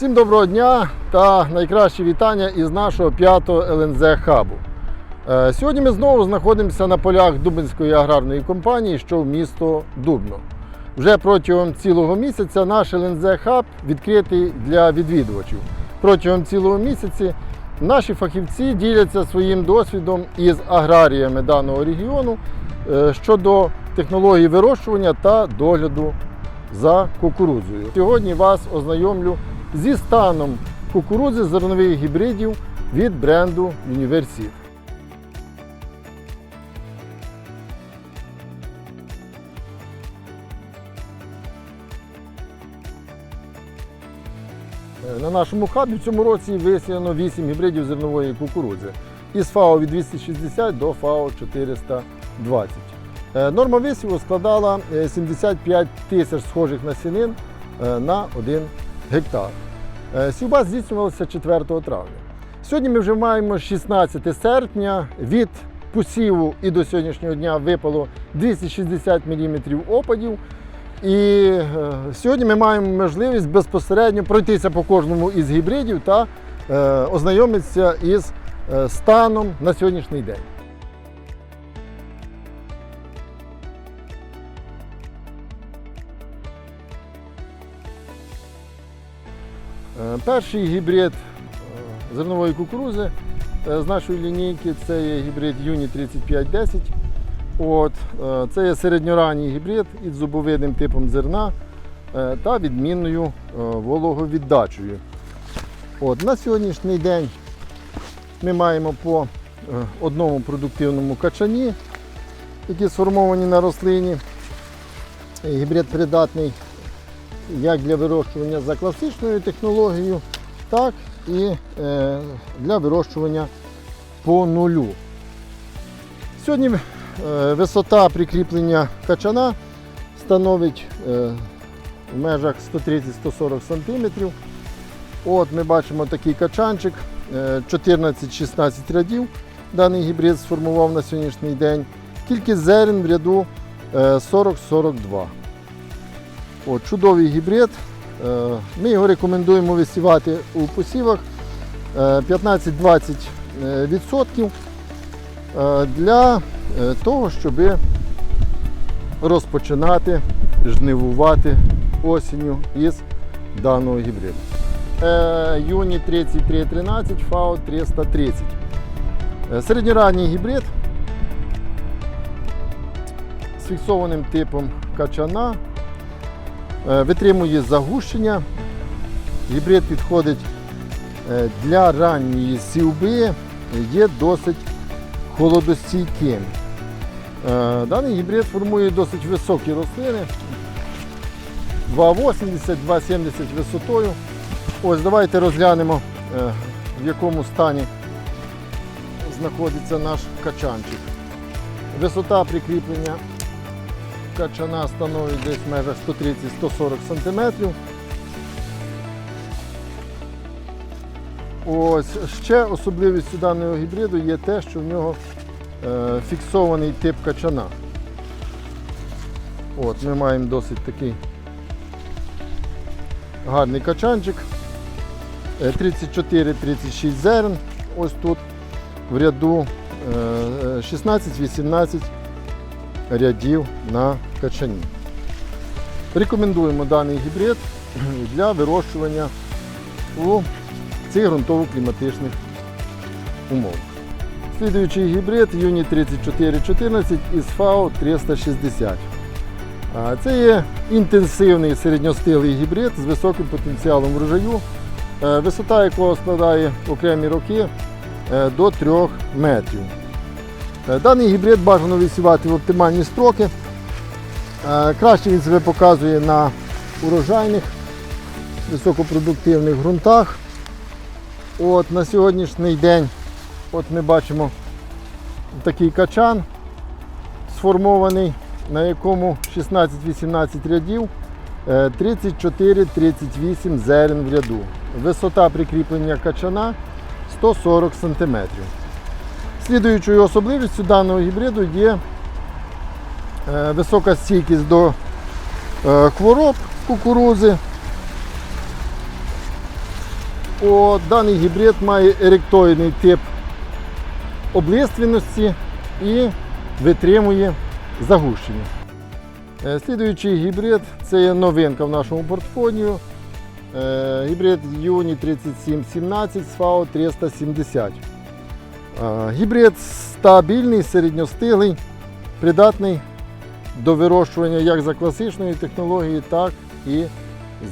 Всім доброго дня та найкращі вітання із нашого п'ятого ЛНЗ хабу. Е, Сьогодні ми знову знаходимося на полях Дубинської аграрної компанії, що в місто Дубно. Вже протягом цілого місяця наш ЛНЗ хаб відкритий для відвідувачів. Протягом цілого місяці наші фахівці діляться своїм досвідом із аграріями даного регіону е, щодо технології вирощування та догляду за кукурудзою. Сьогодні вас ознайомлю зі станом кукурудзи зернових гібридів від бренду Універсіт. Е, На нашому хабі в цьому році висіяно 8 гібридів зернової кукурудзи із ФАО від 260 до ФАО 420. Е, Норма висіву складала е, 75 тисяч схожих насінин е, на 1 гектар. Е, Сівба здійснювалася 4 травня. Сьогодні ми вже маємо 16 серпня. Від посіву і до сьогоднішнього дня випало 260 мм опадів. І е, сьогодні ми маємо можливість безпосередньо пройтися по кожному із гібридів та е, ознайомитися із станом на сьогоднішній день. Перший гібрид е, зернової кукурузи е, з нашої лінійки це є гібрид Юні 3510. От, е, це є середньоранній гібрид із зубовидним типом зерна е, та відмінною е, вологовіддачею. От, на сьогоднішній день ми маємо по е, одному продуктивному качані, які сформовані на рослині. Гібрид придатний як для вирощування за класичною технологією, так і е, для вирощування по нулю. Сьогодні е, висота прикріплення качана становить е, в межах 130-140 см. От ми бачимо такий качанчик, е, 14-16 рядів. Даний гібрид сформував на сьогоднішній день. Кількість зерен в ряду е, 40-42. От, чудовий гібрид. Е, Ми його рекомендуємо висівати у посівах е, 15-20% е, е, для того, щоб розпочинати жнивувати осінню із даного гібриду. Юні 3313, ФАО 330. Е, Середньоранній гібрид з фіксованим типом качана. Е, Витримує загущення. Гібрид підходить е, для ранньої сівби, є досить холодостійким. Е, Даний гібрид формує досить високі рослини. 2,80-2,70 висотою. Ось давайте розглянемо, в якому стані знаходиться наш качанчик. Висота прикріплення качана становить десь в межах 130-140 см. Ось ще особливістю даного гібриду є те, що в нього е, фіксований тип качана. От, ми маємо досить такий гарний качанчик. Е, 34-36 зерен. Ось тут в ряду е, 16-18 рядів на качані. Рекомендуємо даний гібрид для вирощування у цих ґрунтово-кліматичних умовах. Слідуючий гібрид Юні 3414 із ФАО 360. Це є інтенсивний середньостиглий гібрид з високим потенціалом врожаю, е, висота якого складає окремі роки е, до 3 метрів. Е, Даний гібрид бажано висівати в оптимальні строки. Е, Краще він себе показує на урожайних, високопродуктивних ґрунтах. От, на сьогоднішній день от ми бачимо такий качан сформований, на якому 16-18 рядів, е, 34-38 зерен в ряду. Висота прикріплення качана 140 см. Слідуючою особливістю даного гібриду є е, висока стійкість до е, хвороб кукурузи. От, даний гібрид має еректоїдний тип облиственності і витримує загущення. Е, Слідуючий гібрид це є новинка в нашому портфоліо. Е, Гібрид Юні 3717 з ФАО 370. Е, Гібрид стабільний, середньостиглий, придатний до вирощування як за класичної технології, так і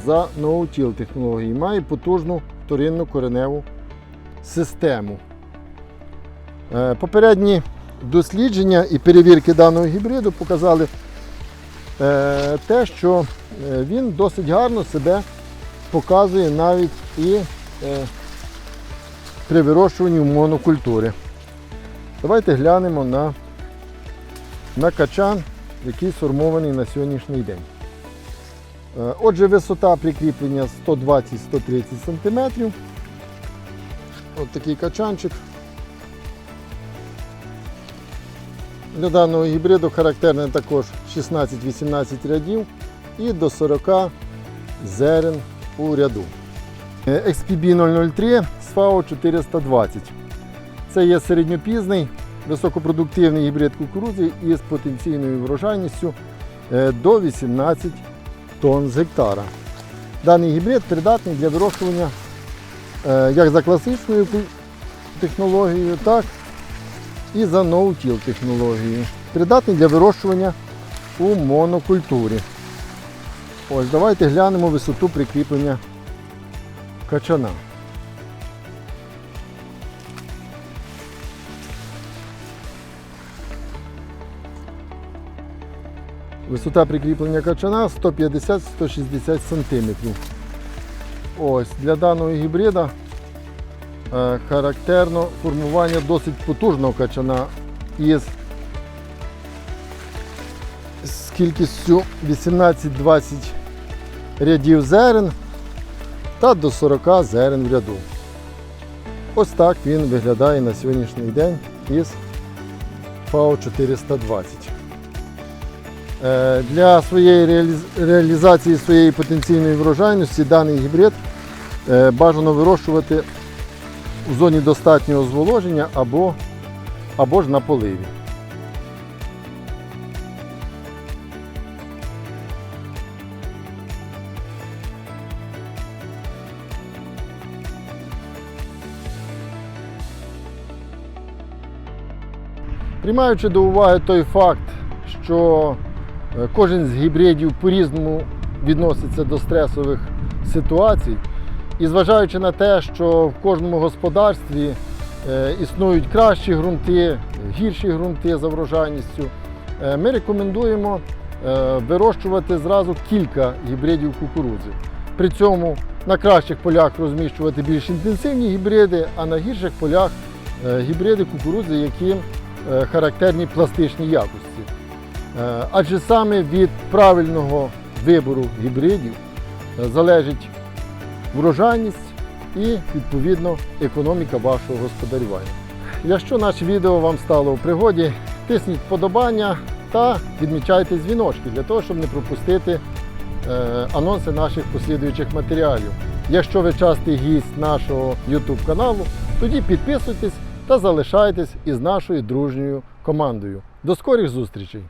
за ноутіл технології. Має потужну вторинну кореневу систему. Е, Попередні дослідження і перевірки даного гібриду показали е, те, що е, він досить гарно себе показує навіть і при вирощуванні монокультури. Давайте глянемо на, на качан, який сформований на сьогоднішній день. Е, Отже, висота прикріплення 120-130 см. Ось такий качанчик. Для даного гібриду характерне також 16-18 рядів і до 40 зерен у ряду. Е, XPB 003 з FAO 420. Це є середньопізний, високопродуктивний гібрид кукурудзи із потенційною врожайністю е, до 18 тонн з гектара. Даний гібрид придатний для вирощування е, як за класичною технологією, так і за ноутіл технологією. Придатний для вирощування у монокультурі. Ось давайте глянемо висоту прикріплення качана. Висота прикріплення качана 150-160 см. Ось для даного гібрида е, характерно формування досить потужного качана із з кількістю 18-20 рядів зерен та до 40 зерен в ряду. Ось так він виглядає на сьогоднішній день із ФАО 420. Е, Для своєї реалізації своєї потенційної врожайності даний гібрид е, бажано вирощувати в зоні достатнього зволоження або, або ж на поливі. Приймаючи до уваги той факт, що кожен з гібридів по-різному відноситься до стресових ситуацій, і зважаючи на те, що в кожному господарстві е, існують кращі ґрунти, гірші ґрунти за врожайністю, е, ми рекомендуємо е, вирощувати зразу кілька гібридів кукурудзи. При цьому на кращих полях розміщувати більш інтенсивні гібриди, а на гірших полях е, гібриди кукурудзи, які е, характерні пластичній якості. Е, Адже саме від правильного вибору гібридів е, залежить врожайність і відповідно економіка вашого господарювання. Якщо наше відео вам стало в пригоді, тисніть вподобання та відмічайте дзвіночки для того, щоб не пропустити е, анонси наших послідуючих матеріалів. Якщо ви частий гість нашого YouTube каналу, тоді підписуйтесь та залишайтесь із нашою дружньою командою. До скорих зустрічей!